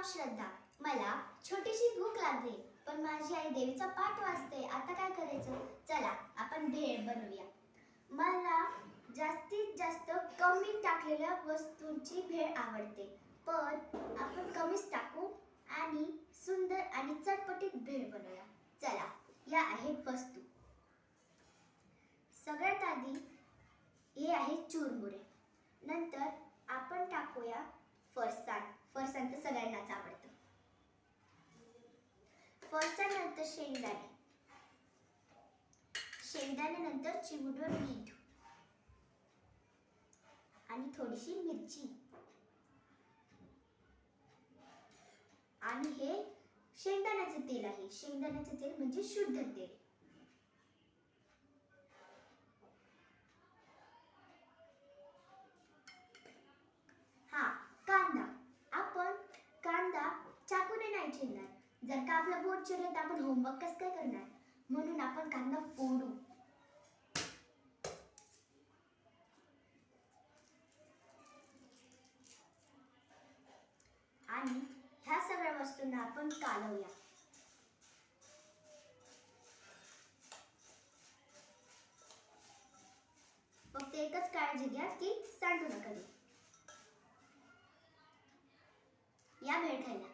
नाव श्रद्धा मला छोटीशी भूक लागली पण माझी आई देवीचा पाठ वाचते आता काय करायचं? चला आपण भेळ बनवूया. मला जास्तीत जास्त कमी टाकलेल्या वस्तूंची भेळ आवडते पण आपण कमीच टाकू आणि सुंदर आणि चटपटीत भेळ बनवूया. चला या आहेत वस्तू. सगळ्यात आधी हे आहे चुरमुरे. नंतर आपण टाकूया फरसाण. फरसाण तर सगळ्यांनाच आवडतं. फरसाण नंतर शेंगदाणे. शेंगदाण्यानंतर नंतर मीठ. आणि थोडीशी मिरची. आणि हे शेंगदाण्याचे तेल आहे. शेंगदाण्याचे तेल म्हणजे शुद्ध तेल. नाही झेलणार जर का आपलं बोट चिरलं तर आपण होमवर्क कसं काय करणार? म्हणून आपण कांदा फोडू. आणि ह्या सगळ्या वस्तूंना आपण कालवूया. फक्त एकच काळजी घ्या की सांडू नका या भेळ खायला.